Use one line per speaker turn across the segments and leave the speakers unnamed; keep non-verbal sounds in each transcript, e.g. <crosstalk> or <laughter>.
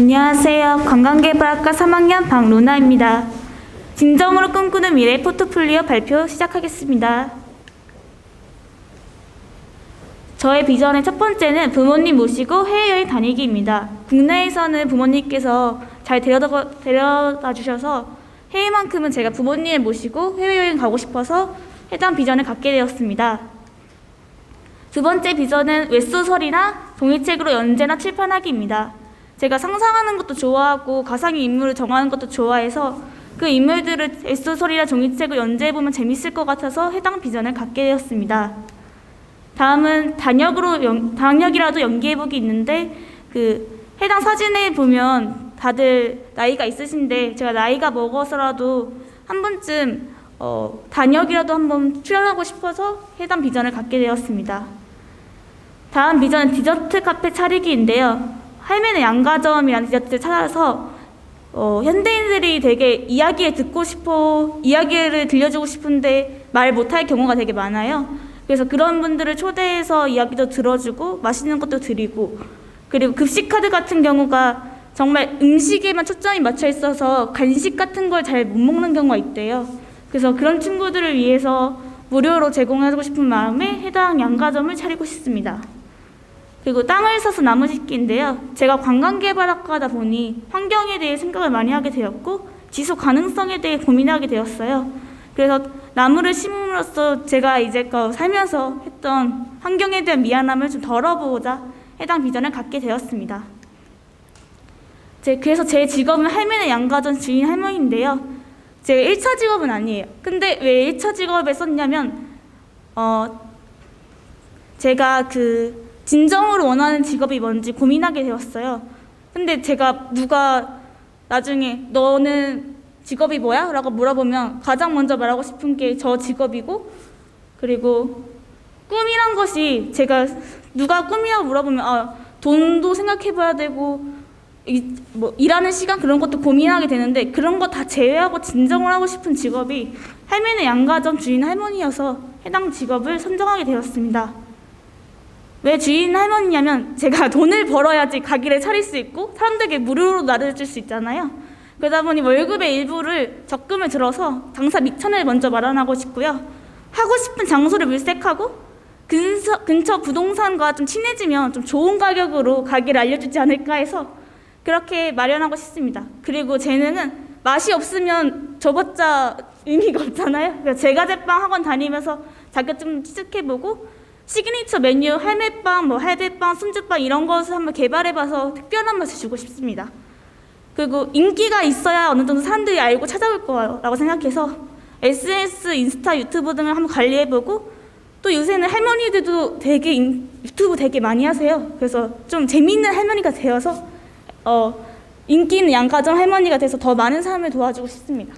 안녕하세요. 관광개발학과 3학년 박루나입니다. 진정으로 꿈꾸는 미래 포트폴리오 발표 시작하겠습니다. 저의 비전의 첫 번째는 부모님 모시고 해외여행 다니기입니다. 국내에서는 부모님께서 잘 데려다, 데려다 주셔서 해외만큼은 제가 부모님을 모시고 해외여행 가고 싶어서 해당 비전을 갖게 되었습니다. 두 번째 비전은 웹소설이나 종이책으로 연재나 출판하기입니다. 제가 상상하는 것도 좋아하고 가상의 인물을 정하는 것도 좋아해서 그 인물들을 웹소설이나 종이책을 연재해보면 재밌을 것 같아서 해당 비전을 갖게 되었습니다. 다음은 단역으로 연, 단역이라도 연기해보기 있는데 그 해당 사진에 보면 다들 나이가 있으신데 제가 나이가 먹어서라도 한 번쯤 어, 단역이라도 한번 출연하고 싶어서 해당 비전을 갖게 되었습니다. 다음 비전은 디저트 카페 차리기인데요. 할매는 양가점이라는 디저트를 찾아서 어, 현대인들이 되게 이야기를 듣고 싶어 이야기를 들려주고 싶은데 말 못할 경우가 되게 많아요. 그래서 그런 분들을 초대해서 이야기도 들어주고 맛있는 것도 드리고 그리고 급식 카드 같은 경우가 정말 음식에만 초점이 맞춰 있어서 간식 같은 걸 잘 못 먹는 경우가 있대요. 그래서 그런 친구들을 위해서 무료로 제공하고 싶은 마음에 해당 양가점을 차리고 싶습니다. 그리고 땅을 사서 나무 짓기인데요. 제가 관광개발학과다 보니 환경에 대해 생각을 많이 하게 되었고 지속 가능성에 대해 고민하게 되었어요. 그래서 나무를 심음으로써 제가 이제껏 살면서 했던 환경에 대한 미안함을 좀 덜어보고자 해당 비전을 갖게 되었습니다. 제, 그래서 제 직업은 할매네 양가전 주인 할머니인데요. 제 1차 직업은 아니에요. 근데 왜 1차 직업에 썼냐면 어 제가 그 진정으로 원하는 직업이 뭔지 고민하게 되었어요. 근데 제가 누가 나중에 너는 직업이 뭐야? 라고 물어보면 가장 먼저 말하고 싶은 게 저 직업이고 그리고 꿈이란 것이 제가 누가 꿈이라고 물어보면 아, 돈도 생각해 봐야 되고 이, 뭐 일하는 시간 그런 것도 고민하게 되는데 그런 거 다 제외하고 진정을 하고 싶은 직업이 할매네 양가점 주인 할머니여서 해당 직업을 선정하게 되었습니다. 왜 주인 할머니냐면 제가 <laughs> 돈을 벌어야지 가게를 차릴 수 있고 사람들에게 무료로 나눠줄 수 있잖아요. 그러다 보니 월급의 일부를 적금을 들어서 장사 미천을 먼저 마련하고 싶고요. 하고 싶은 장소를 물색하고 근처, 근처 부동산과 좀 친해지면 좀 좋은 가격으로 가게를 알려주지 않을까 해서 그렇게 마련하고 싶습니다. 그리고 재능은 맛이 없으면 저봤자 의미가 없잖아요. 제가 제빵 학원 다니면서 자격증 취득해보고 시그니처 메뉴 할매빵, 뭐 할배빵, 순두빵 이런 것을 한번 개발해봐서 특별한 맛을 주고 싶습니다. 그리고 인기가 있어야 어느 정도 사람들이 알고 찾아올 거라고 생각해서 SNS, 인스타, 유튜브 등을 한번 관리해보고 또 요새는 할머니들도 되게 인, 유튜브 되게 많이 하세요. 그래서 좀 재미있는 할머니가 되어서 어, 인기 있는 양가정 할머니가 돼서 더 많은 사람을 도와주고 싶습니다.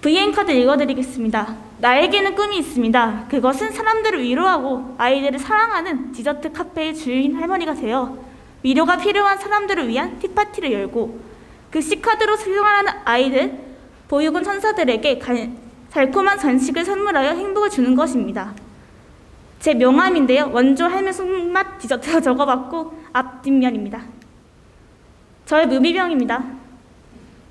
VN 카드 읽어드리겠습니다. 나에게는 꿈이 있습니다. 그것은 사람들을 위로하고 아이들을 사랑하는 디저트 카페의 주인 할머니가 되어 위로가 필요한 사람들을 위한 티파티를 열고 그 시카드로 생활하는 아이들, 보육원 천사들에게 갈- 달콤한 간식을 선물하여 행복을 주는 것입니다. 제 명함인데요. 원조 할매 손맛 디저트가 적어봤고 앞뒷면입니다. 저의 묘미병입니다.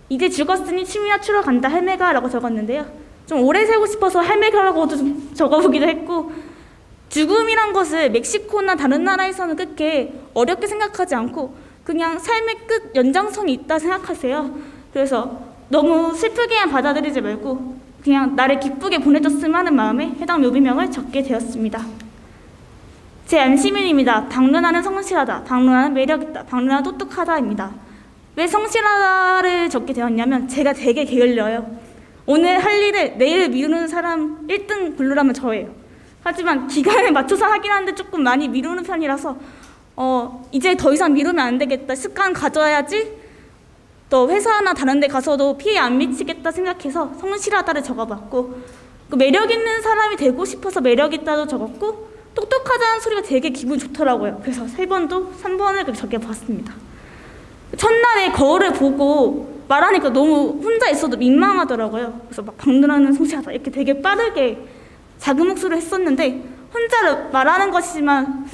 이제 죽었으니 취미나 추러 간다 할매가 라고 적었는데요. 좀 오래 살고 싶어서 할매가라고도 좀 <laughs> 적어보기도 했고 죽음이란 것을 멕시코나 다른 나라에서는 그렇게 어렵게 생각하지 않고 그냥 삶의 끝 연장선이 있다 생각하세요. 그래서 너무 슬프게만 받아들이지 말고 그냥 나를 기쁘게 보내줬으면 하는 마음에 해당 묘비명을 적게 되었습니다. 제 안시민입니다. 박누나는 성실하다. 박누나는 매력있다. 박누나는 똑똑하다입니다. 왜 성실하다를 적게 되었냐면 제가 되게 게을려요. 오늘 할 일을 내일 미루는 사람 1등 분류라면 저예요. 하지만 기간에 맞춰서 하긴 하는데 조금 많이 미루는 편이라서 어, 이제 더 이상 미루면 안 되겠다. 습관 가져야지. 또 회사나 다른 데 가서도 피해 안 미치겠다 생각해서 성실하다를 적어봤고 그 매력 있는 사람이 되고 싶어서 매력 있다도 적었고 똑똑하다는 소리가 되게 기분 좋더라고요. 그래서 세 번도 3번을 그렇게 적어봤습니다. 첫날에 거울을 보고 말하니까 너무 혼자 있어도 민망하더라고요. 그래서 막 박누나는 성실하다 이렇게 되게 빠르게 작은 목소리로 했었는데 혼자 말하는 것이지만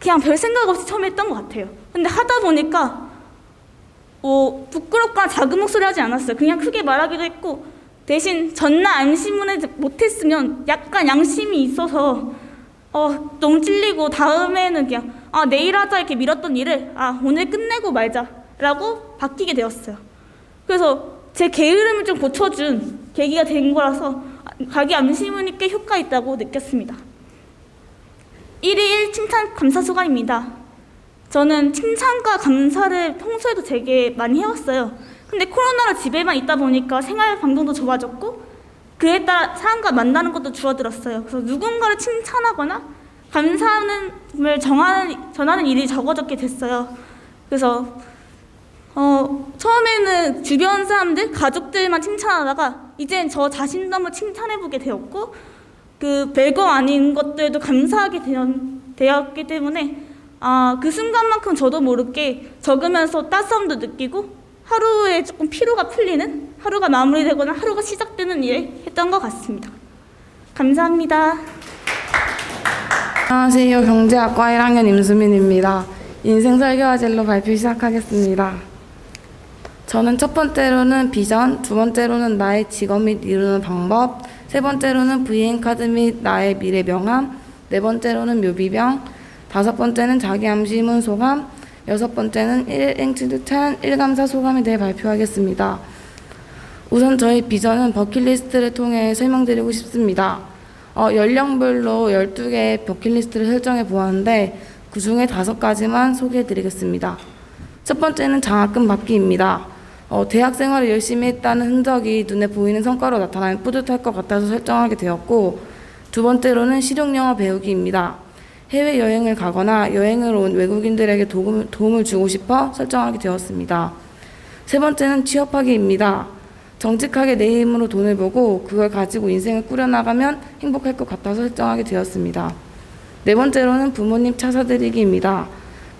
그냥 별 생각 없이 처음 했던 것 같아요. 근데 하다 보니까 뭐 부끄럽거나 작은 목소리 하지 않았어요. 그냥 크게 말하기도 했고 대신 전날 안심을 못했으면 약간 양심이 있어서 어 너무 찔리고 다음에는 그냥 아 내일 하자 이렇게 미뤘던 일을 아 오늘 끝내고 말자라고 바뀌게 되었어요. 그래서 제 게으름을 좀 고쳐준 계기가 된 거라서 가기 암시문이 꽤 효과 있다고 느꼈습니다. 1일 칭찬 감사 소감입니다. 저는 칭찬과 감사를 평소에도 되게 많이 해왔어요. 근데 코로나로 집에만 있다 보니까 생활 반경도 좁아졌고 그에 따라 사람과 만나는 것도 줄어들었어요. 그래서 누군가를 칭찬하거나 감사함을 정하는, 전하는 일이 적어졌게 됐어요. 그래서 어, 처음에는 주변 사람들, 가족들만 칭찬하다가 이젠 저 자신도 한번 칭찬해보게 되었고 그 별거 아닌 것들도 감사하게 되었, 되었기 때문에 아, 그 순간만큼 저도 모르게 적으면서 따스함도 느끼고 하루에 조금 피로가 풀리는 하루가 마무리되거나 하루가 시작되는 일을 했던 것 같습니다. 감사합니다.
안녕하세요. 경제학과 1학년 임수민입니다. 인생 설계화질로 발표 시작하겠습니다. 저는 첫 번째로는 비전, 두 번째로는 나의 직업 및 이루는 방법, 세 번째로는 VN 카드 및 나의 미래 명함, 네 번째로는 묘비병, 다섯 번째는 자기 암시문 소감, 여섯 번째는 1행 듯한 일감사 소감에 대해 발표하겠습니다. 우선 저희 비전은 버킷리스트를 통해 설명드리고 싶습니다. 어, 연령별로 12개의 버킷리스트를 설정해 보았는데 그 중에 다섯 가지만 소개해 드리겠습니다. 첫 번째는 장학금 받기입니다. 어, 대학 생활을 열심히 했다는 흔적이 눈에 보이는 성과로 나타나면 뿌듯할 것 같아서 설정하게 되었고 두 번째로는 실용영어 배우기입니다. 해외여행을 가거나 여행을 온 외국인들에게 도움, 도움을 주고 싶어 설정하게 되었습니다. 세 번째는 취업하기입니다. 정직하게 내 힘으로 돈을 벌고 그걸 가지고 인생을 꾸려나가면 행복할 것 같아서 설정하게 되었습니다. 네 번째로는 부모님 차 사드리기입니다.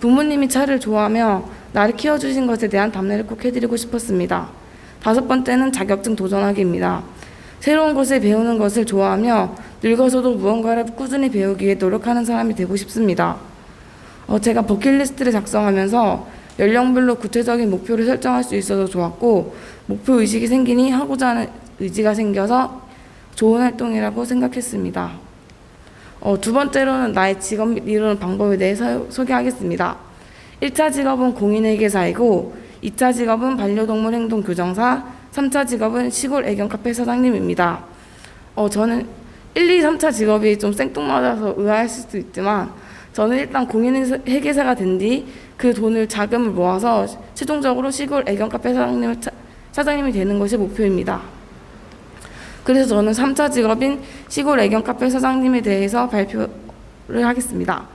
부모님이 차를 좋아하며 나를 키워주신 것에 대한 답례를 꼭 해드리고 싶었습니다. 다섯 번째는 자격증 도전하기입니다. 새로운 것을 배우는 것을 좋아하며 늙어서도 무언가를 꾸준히 배우기 위해 노력하는 사람이 되고 싶습니다. 어, 제가 버킷리스트를 작성하면서 연령별로 구체적인 목표를 설정할 수 있어서 좋았고 목표 의식이 생기니 하고자 하는 의지가 생겨서 좋은 활동이라고 생각했습니다. 어, 두 번째로는 나의 직업 및 이루는 방법에 대해 서 소개하겠습니다. 1차 직업은 공인회계사이고 2차 직업은 반려동물 행동 교정사, 3차 직업은 시골 애견 카페 사장님입니다. 어, 저는 1, 2, 3차 직업이 좀 생뚱맞아서 의아하실 수도 있지만 저는 일단 공인회계사가 된 뒤 그 돈을 자금을 모아서 최종적으로 시골 애견 카페 사장님, 사장님이 되는 것이 목표입니다. 그래서 저는 3차 직업인 시골 애견 카페 사장님에 대해서 발표를 하겠습니다.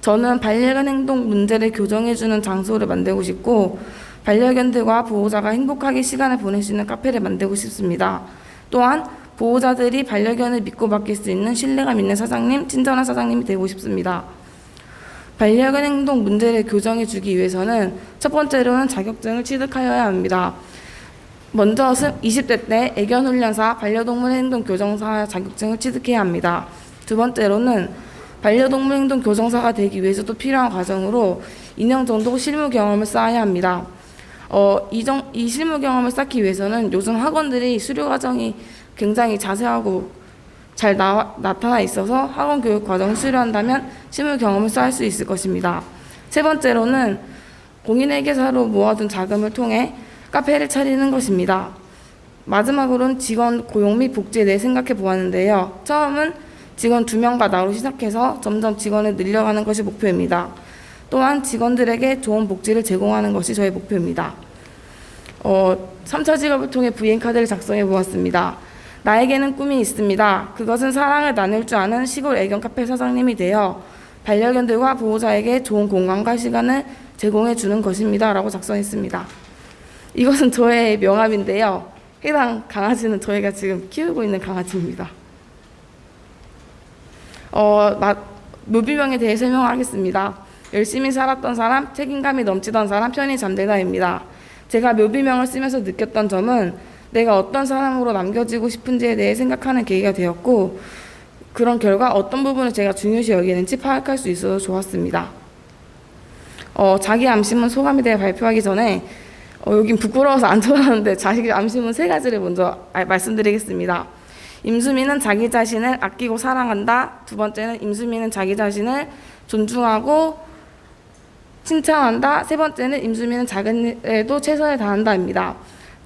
저는 반려견 행동 문제를 교정해주는 장소를 만들고 싶고 반려견들과 보호자가 행복하게 시간을 보낼 수 있는 카페를 만들고 싶습니다. 또한 보호자들이 반려견을 믿고 맡길 수 있는 신뢰감 있는 사장님, 친절한 사장님이 되고 싶습니다. 반려견 행동 문제를 교정해 주기 위해서는 첫 번째로는 자격증을 취득하여야 합니다. 먼저 20대 때 애견 훈련사 반려동물 행동 교정사 자격증을 취득해야 합니다. 두 번째로는 반려동물 행동 교정사가 되기 위해서도 필요한 과정으로 2년 정도 실무 경험을 쌓아야 합니다. 어, 이, 정, 이 실무 경험을 쌓기 위해서는 요즘 학원들이 수료 과정이 굉장히 자세하고 잘 나, 나타나 있어서 학원 교육 과정을 수료한다면 실무 경험을 쌓을 수 있을 것입니다. 세 번째로는 공인회계사로 모아둔 자금을 통해 카페를 차리는 것입니다. 마지막으로는 직원 고용 및 복지에 대해 생각해 보았는데요. 처음은 직원 두 명과 나로 시작해서 점점 직원을 늘려가는 것이 목표입니다. 또한 직원들에게 좋은 복지를 제공하는 것이 저의 목표입니다. 어, 3차 직업을 통해 VN카드를 작성해 보았습니다. 나에게는 꿈이 있습니다. 그것은 사랑을 나눌 줄 아는 시골 애견 카페 사장님이 되어 반려견들과 보호자에게 좋은 공간과 시간을 제공해 주는 것입니다. 라고 작성했습니다. 이것은 저의 명함인데요. 해당 강아지는 저희가 지금 키우고 있는 강아지입니다. 어, 나, 묘비명에 대해 설명하겠습니다. 열심히 살았던 사람, 책임감이 넘치던 사람, 편히 잠들다입니다. 제가 묘비명을 쓰면서 느꼈던 점은 내가 어떤 사람으로 남겨지고 싶은지에 대해 생각하는 계기가 되었고 그런 결과 어떤 부분을 제가 중요시 여기는지 파악할 수 있어서 좋았습니다. 어, 자기 암심은 소감에 대해 발표하기 전에 어, 여긴 부끄러워서 안 좋아하는데 자기 암심은 세 가지를 먼저 알- 말씀드리겠습니다. 임수민은 자기 자신을 아끼고 사랑한다. 두 번째는 임수민은 자기 자신을 존중하고 칭찬한다. 세 번째는 임수민은 작은 일에도 최선을 다한다입니다.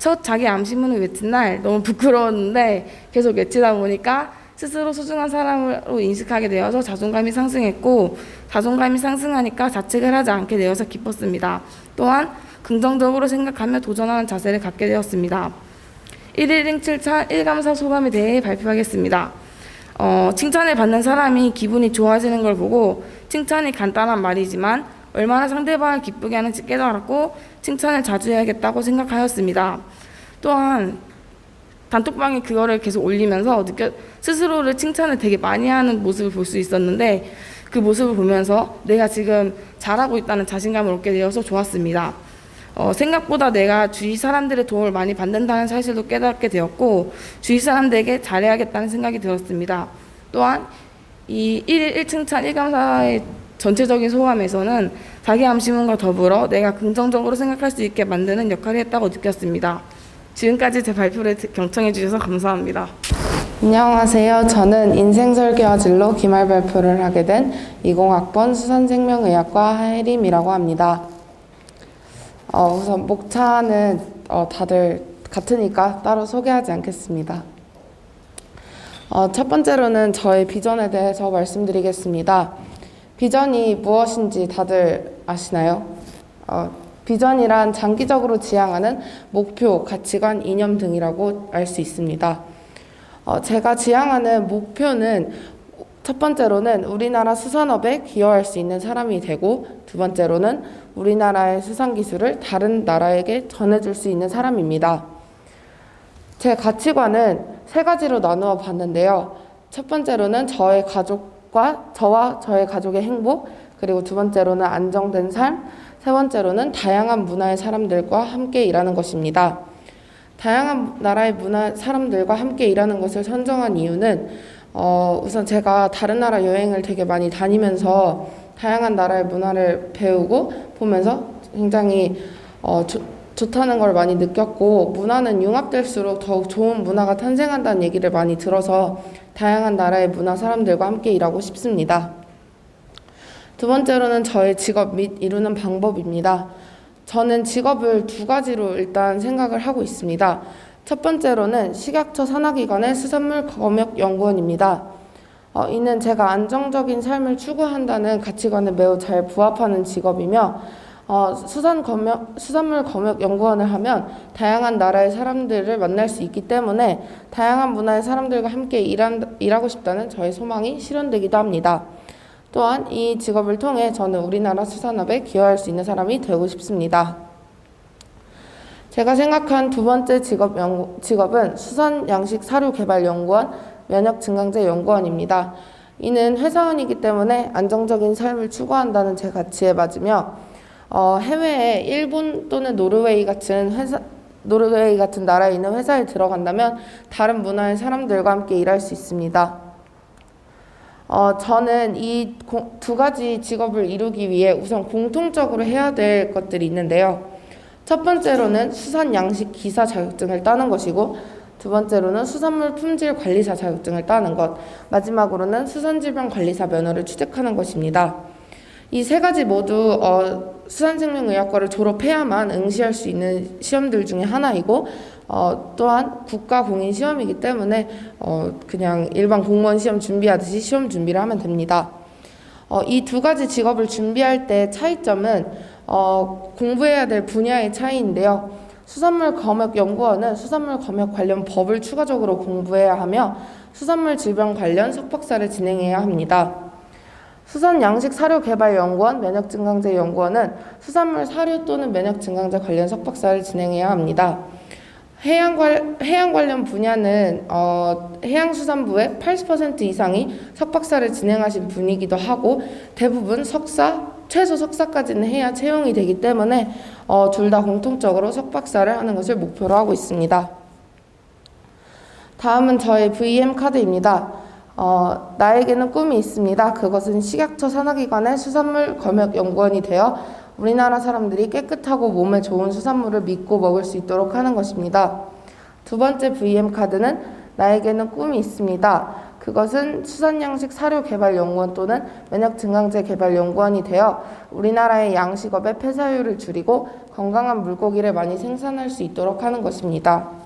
첫 자기 암시문을 외친 날 너무 부끄러웠는데 계속 외치다 보니까 스스로 소중한 사람으로 인식하게 되어서 자존감이 상승했고 자존감이 상승하니까 자책을 하지 않게 되어서 기뻤습니다. 또한 긍정적으로 생각하며 도전하는 자세를 갖게 되었습니다. 1일 7차 1감사 소감에 대해 발표하겠습니다. 어, 칭찬을 받는 사람이 기분이 좋아지는 걸 보고 칭찬이 간단한 말이지만 얼마나 상대방을 기쁘게 하는지 깨달았고 칭찬을 자주 해야겠다고 생각하였습니다. 또한 단톡방에 그거를 계속 올리면서 느껴 스스로를 칭찬을 되게 많이 하는 모습을 볼 수 있었는데 그 모습을 보면서 내가 지금 잘하고 있다는 자신감을 얻게 되어서 좋았습니다. 어, 생각보다 내가 주위 사람들의 도움을 많이 받는다는 사실도 깨닫게 되었고 주위 사람들에게 잘해야겠다는 생각이 들었습니다. 또한 이 1일 1칭찬 1감사의 전체적인 소감에서는 자기 암시문과 더불어 내가 긍정적으로 생각할 수 있게 만드는 역할을 했다고 느꼈습니다. 지금까지 제 발표를 드- 경청해 주셔서 감사합니다.
안녕하세요. 저는 인생설계와 진로 기말 발표를 하게 된 20학번 수산생명의학과 하혜림이라고 합니다. 어, 우선 목차는 어, 다들 같으니까 따로 소개하지 않겠습니다. 어, 첫 번째로는 저의 비전에 대해서 말씀드리겠습니다. 비전이 무엇인지 다들 아시나요? 어, 비전이란 장기적으로 지향하는 목표, 가치관, 이념 등이라고 알 수 있습니다. 어, 제가 지향하는 목표는 첫 번째로는 우리나라 수산업에 기여할 수 있는 사람이 되고 두 번째로는 우리나라의 수산 기술을 다른 나라에게 전해줄 수 있는 사람입니다. 제 가치관은 세 가지로 나누어 봤는데요. 첫 번째로는 저의 가족과 저와 저의 가족의 행복, 그리고 두 번째로는 안정된 삶, 세 번째로는 다양한 문화의 사람들과 함께 일하는 것입니다. 다양한 나라의 문화 사람들과 함께 일하는 것을 선정한 이유는 어, 우선 제가 다른 나라 여행을 되게 많이 다니면서 다양한 나라의 문화를 배우고 보면서 굉장히 어, 좋, 좋다는 걸 많이 느꼈고 문화는 융합될수록 더욱 좋은 문화가 탄생한다는 얘기를 많이 들어서 다양한 나라의 문화 사람들과 함께 일하고 싶습니다. 두 번째로는 저의 직업 및 이루는 방법입니다. 저는 직업을 두 가지로 일단 생각을 하고 있습니다. 첫 번째로는 식약처 산하기관의 수산물 검역 연구원입니다. 어, 이는 제가 안정적인 삶을 추구한다는 가치관에 매우 잘 부합하는 직업이며 어, 수산 검역, 수산물 검역 연구원을 하면 다양한 나라의 사람들을 만날 수 있기 때문에 다양한 문화의 사람들과 함께 일한, 일하고 싶다는 저의 소망이 실현되기도 합니다. 또한 이 직업을 통해 저는 우리나라 수산업에 기여할 수 있는 사람이 되고 싶습니다. 제가 생각한 두 번째 직업 연구, 직업은 수산 양식 사료 개발 연구원 면역 증강제 연구원입니다. 이는 회사원이기 때문에 안정적인 삶을 추구한다는 제 가치에 맞으며 어, 해외에 일본 또는 노르웨이 같은 회사 노르웨이 같은 나라에 있는 회사에 들어간다면 다른 문화의 사람들과 함께 일할 수 있습니다. 어, 저는 이 두 가지 직업을 이루기 위해 우선 공통적으로 해야 될 것들이 있는데요. 첫 번째로는 수산 양식 기사 자격증을 따는 것이고 두 번째로는 수산물 품질 관리사 자격증을 따는 것, 마지막으로는 수산질병 관리사 면허를 취득하는 것입니다. 이 세 가지 모두 어, 수산생명의학과를 졸업해야만 응시할 수 있는 시험들 중에 하나이고 어, 또한 국가 공인 시험이기 때문에 어, 그냥 일반 공무원 시험 준비하듯이 시험 준비를 하면 됩니다. 어, 이 두 가지 직업을 준비할 때 차이점은 어, 공부해야 될 분야의 차이인데요. 수산물 검역 연구원은 수산물 검역 관련 법을 추가적으로 공부해야 하며 수산물 질병 관련 석박사를 진행해야 합니다. 수산 양식 사료 개발 연구원 면역 증강제 연구원은 수산물 사료 또는 면역 증강제 관련 석박사를 진행해야 합니다. 해양, 관, 해양 관련 분야는 어, 해양수산부의 80% 이상이 석박사를 진행하신 분이기도 하고 대부분 석사, 최소 석사까지는 해야 채용이 되기 때문에 어, 둘 다 공통적으로 석박사를 하는 것을 목표로 하고 있습니다. 다음은 저의 VM 카드입니다. 어, 나에게는 꿈이 있습니다. 그것은 식약처 산하기관의 수산물 검역 연구원이 되어 우리나라 사람들이 깨끗하고 몸에 좋은 수산물을 믿고 먹을 수 있도록 하는 것입니다. 두 번째 VM 카드는 나에게는 꿈이 있습니다. 그것은 수산양식 사료 개발 연구원 또는 면역 증강제 개발 연구원이 되어 우리나라의 양식업의 폐사율을 줄이고 건강한 물고기를 많이 생산할 수 있도록 하는 것입니다.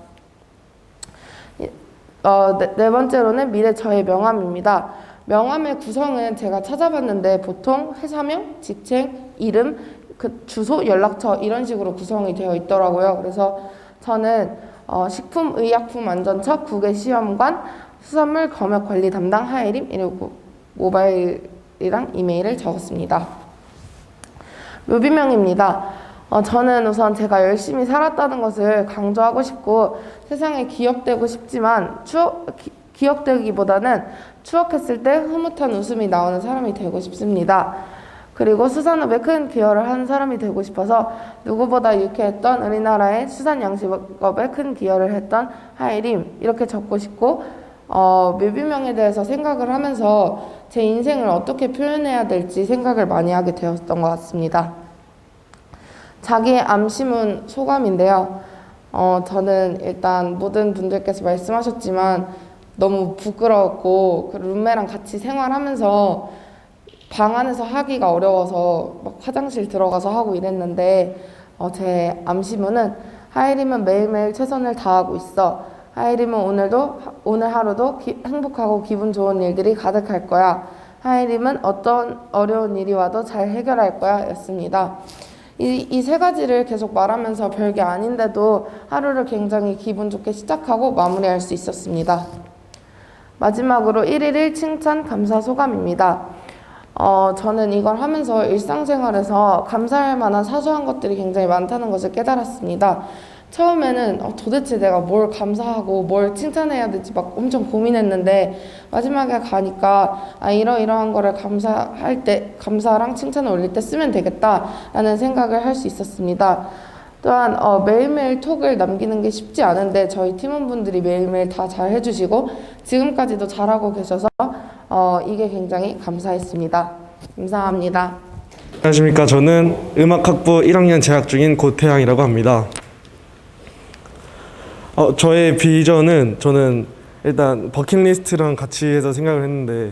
어, 네, 네 번째로는 미래 저의 명함입니다. 명함의 구성은 제가 찾아봤는데 보통 회사명, 직책, 이름, 그 주소, 연락처 이런 식으로 구성이 되어 있더라고요. 그래서 저는 어, 식품의약품안전처 국외시험관 수산물 검역 관리 담당 하예림 이러고 모바일이랑 이메일을 적었습니다. 묘비명입니다. 어, 저는 우선 제가 열심히 살았다는 것을 강조하고 싶고 세상에 기억되고 싶지만 추억, 기, 기억되기보다는 추억했을 때 흐뭇한 웃음이 나오는 사람이 되고 싶습니다. 그리고 수산업에 큰 기여를 한 사람이 되고 싶어서 누구보다 유쾌했던 우리나라의 수산 양식업에 큰 기여를 했던 하이림 이렇게 적고 싶고 어, 묘비명에 대해서 생각을 하면서 제 인생을 어떻게 표현해야 될지 생각을 많이 하게 되었던 것 같습니다. 자기의 암시문 소감인데요. 어, 저는 일단 모든 분들께서 말씀하셨지만 너무 부끄러웠고 그 룸메랑 같이 생활하면서 방 안에서 하기가 어려워서 막 화장실 들어가서 하고 이랬는데 어, 제 암시문은 하이림은 매일매일 최선을 다하고 있어. 하이림은 오늘도 오늘 하루도 기- 행복하고 기분 좋은 일들이 가득할 거야. 하이림은 어떤 어려운 일이 와도 잘 해결할 거야. 였습니다. 이이세 가지를 계속 말하면서 별게 아닌데도 하루를 굉장히 기분 좋게 시작하고 마무리할 수 있었습니다. 마지막으로 1일 1 칭찬 감사 소감입니다. 어, 저는 이걸 하면서 일상생활에서 감사할 만한 사소한 것들이 굉장히 많다는 것을 깨달았습니다. 처음에는 어, 도대체 내가 뭘 감사하고 뭘 칭찬해야 될지 막 엄청 고민했는데 마지막에 가니까 아 이러이러한 거를 감사할 때 감사랑 칭찬을 올릴 때 쓰면 되겠다라는 생각을 할 수 있었습니다. 또한 어, 매일매일 톡을 남기는 게 쉽지 않은데 저희 팀원분들이 매일매일 다 잘 해주시고 지금까지도 잘하고 계셔서 어, 이게 굉장히 감사했습니다. 감사합니다.
안녕하십니까. 저는 음악학부 1학년 재학 중인 고태양이라고 합니다. 어, 저의 비전은 저는 일단 버킷리스트랑 같이 해서 생각을 했는데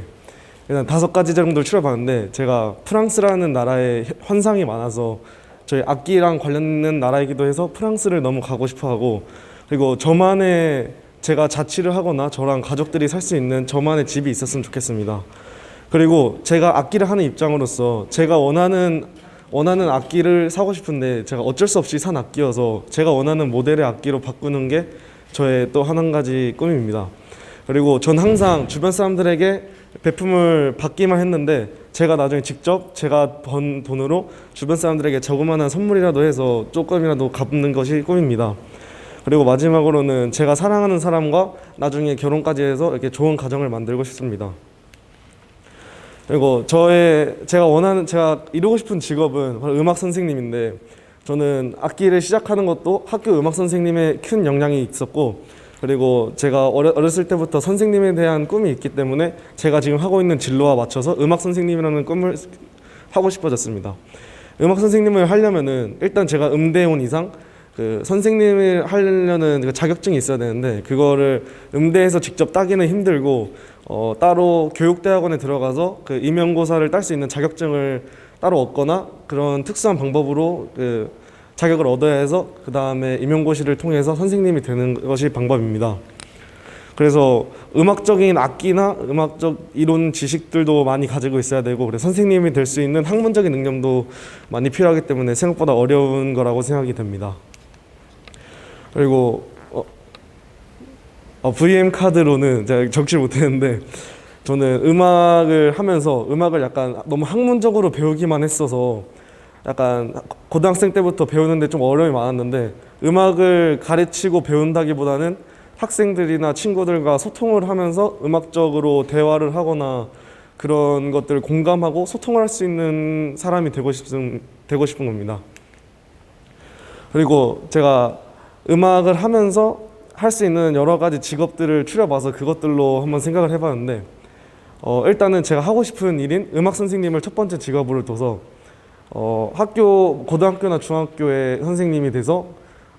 일단 다섯 가지 정도 추려봤는데 제가 프랑스라는 나라에 환상이 많아서 저희 악기랑 관련된 나라이기도 해서 프랑스를 너무 가고 싶어하고 그리고 저만의 제가 자취를 하거나 저랑 가족들이 살 수 있는 저만의 집이 있었으면 좋겠습니다. 그리고 제가 악기를 하는 입장으로서 제가 원하는 원하는 악기를 사고 싶은데 제가 어쩔 수 없이 산 악기여서 제가 원하는 모델의 악기로 바꾸는 게 저의 또 한 가지 꿈입니다. 그리고 전 항상 주변 사람들에게 배품을 받기만 했는데 제가 나중에 직접 제가 번 돈으로 주변 사람들에게 조그마한 선물이라도 해서 조금이라도 갚는 것이 꿈입니다. 그리고 마지막으로는 제가 사랑하는 사람과 나중에 결혼까지 해서 이렇게 좋은 가정을 만들고 싶습니다. 그리고 저의 제가 원하는 제가 이루고 싶은 직업은 바로 음악 선생님인데 저는 악기를 시작하는 것도 학교 음악 선생님의 큰 영향이 있었고 그리고 제가 어렸을 때부터 선생님에 대한 꿈이 있기 때문에 제가 지금 하고 있는 진로와 맞춰서 음악 선생님이라는 꿈을 하고 싶어졌습니다. 음악 선생님을 하려면은 일단 제가 음대에 온 이상 그 선생님을 하려는 그 자격증이 있어야 되는데 그거를 음대에서 직접 따기는 힘들고 어, 따로 교육대학원에 들어가서 그 임용고사를 딸 수 있는 자격증을 따로 얻거나 그런 특수한 방법으로 그 자격을 얻어야 해서 그 다음에 임용고시를 통해서 선생님이 되는 것이 방법입니다. 그래서 음악적인 악기나 음악적 이론 지식들도 많이 가지고 있어야 되고 그래서 선생님이 될 수 있는 학문적인 능력도 많이 필요하기 때문에 생각보다 어려운 거라고 생각이 됩니다. 그리고 어, 어, VM 카드로는 제가 적지 못했는데 저는 음악을 하면서 음악을 약간 너무 학문적으로 배우기만 했어서 약간 고등학생 때부터 배우는데 좀 어려움이 많았는데 음악을 가르치고 배운다기보다는 학생들이나 친구들과 소통을 하면서 음악적으로 대화를 하거나 그런 것들을 공감하고 소통을 할 수 있는 사람이 되고 싶은 되고 싶은 겁니다. 그리고 제가 음악을 하면서 할 수 있는 여러 가지 직업들을 추려봐서 그것들로 한번 생각을 해봤는데 어, 일단은 제가 하고 싶은 일인 음악 선생님을 첫 번째 직업으로 둬서 어, 학교 고등학교나 중학교의 선생님이 돼서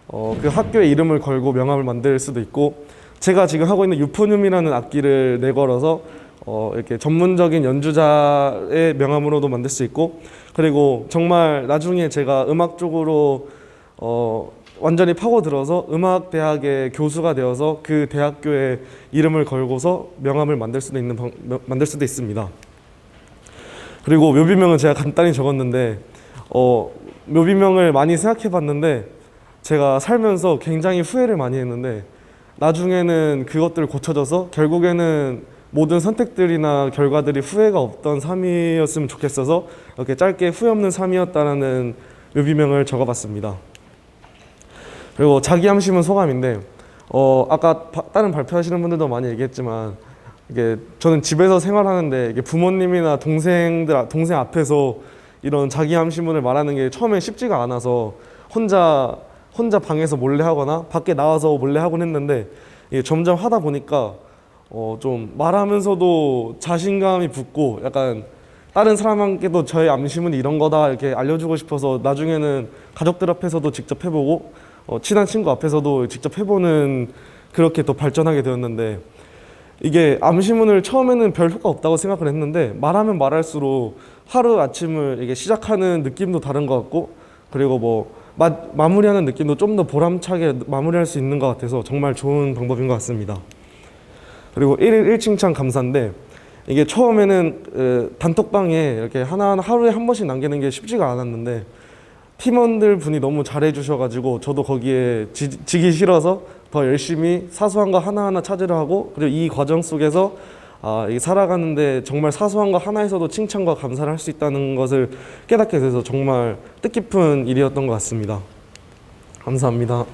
어, 그 학교의 이름을 걸고 명함을 만들 수도 있고 제가 지금 하고 있는 유포늄이라는 악기를 내걸어서 어, 이렇게 전문적인 연주자의 명함으로도 만들 수 있고 그리고 정말 나중에 제가 음악 쪽으로 어, 완전히 파고들어서 음악 대학의 교수가 되어서 그 대학교의 이름을 걸고서 명함을 만들 수도 있는 방, 명- 만들 수도 있습니다. 그리고 묘비명은 제가 간단히 적었는데 어, 묘비명을 많이 생각해 봤는데 제가 살면서 굉장히 후회를 많이 했는데 나중에는 그것들 고쳐져서 결국에는 모든 선택들이나 결과들이 후회가 없던 삶이었으면 좋겠어서 이렇게 짧게 후회 없는 삶이었다라는 묘비명을 적어봤습니다. 그리고 자기 함심은 소감인데 어 아까 바- 다른 발표하시는 분들도 많이 얘기했지만 이게 저는 집에서 생활하는데 이게 부모님이나 동생들 동생 앞에서 이런 자기 함심문을 말하는 게 처음에 쉽지가 않아서 혼자 혼자 방에서 몰래 하거나 밖에 나와서 몰래 하곤 했는데 이게 점점 하다 보니까 어 좀 말하면서도 자신감이 붙고 약간 다른 사람한테도 저의 암시문이 이런 거다 이렇게 알려주고 싶어서 나중에는 가족들 앞에서도 직접 해보고 어, 친한 친구 앞에서도 직접 해보는 그렇게 더 발전하게 되었는데 이게 암시문을 처음에는 별 효과 없다고 생각을 했는데 말하면 말할수록 하루 아침을 이게 시작하는 느낌도 다른 것 같고 그리고 뭐 마, 마무리하는 느낌도 좀 더 보람차게 마무리할 수 있는 것 같아서 정말 좋은 방법인 것 같습니다. 그리고 1일 1칭찬 감사인데 이게 처음에는 에, 단톡방에 이렇게 하나하나 하루에 한 번씩 남기는 게 쉽지가 않았는데 팀원들 분이 너무 잘해 주셔가지고 저도 거기에 지, 지기 싫어서 더 열심히 사소한 거 하나하나 찾으려 하고 그리고 이 과정 속에서 아, 이 살아가는데 정말 사소한 거 하나에서도 칭찬과 감사를 할 수 있다는 것을 깨닫게 돼서 정말 뜻깊은 일이었던 것 같습니다. 감사합니다.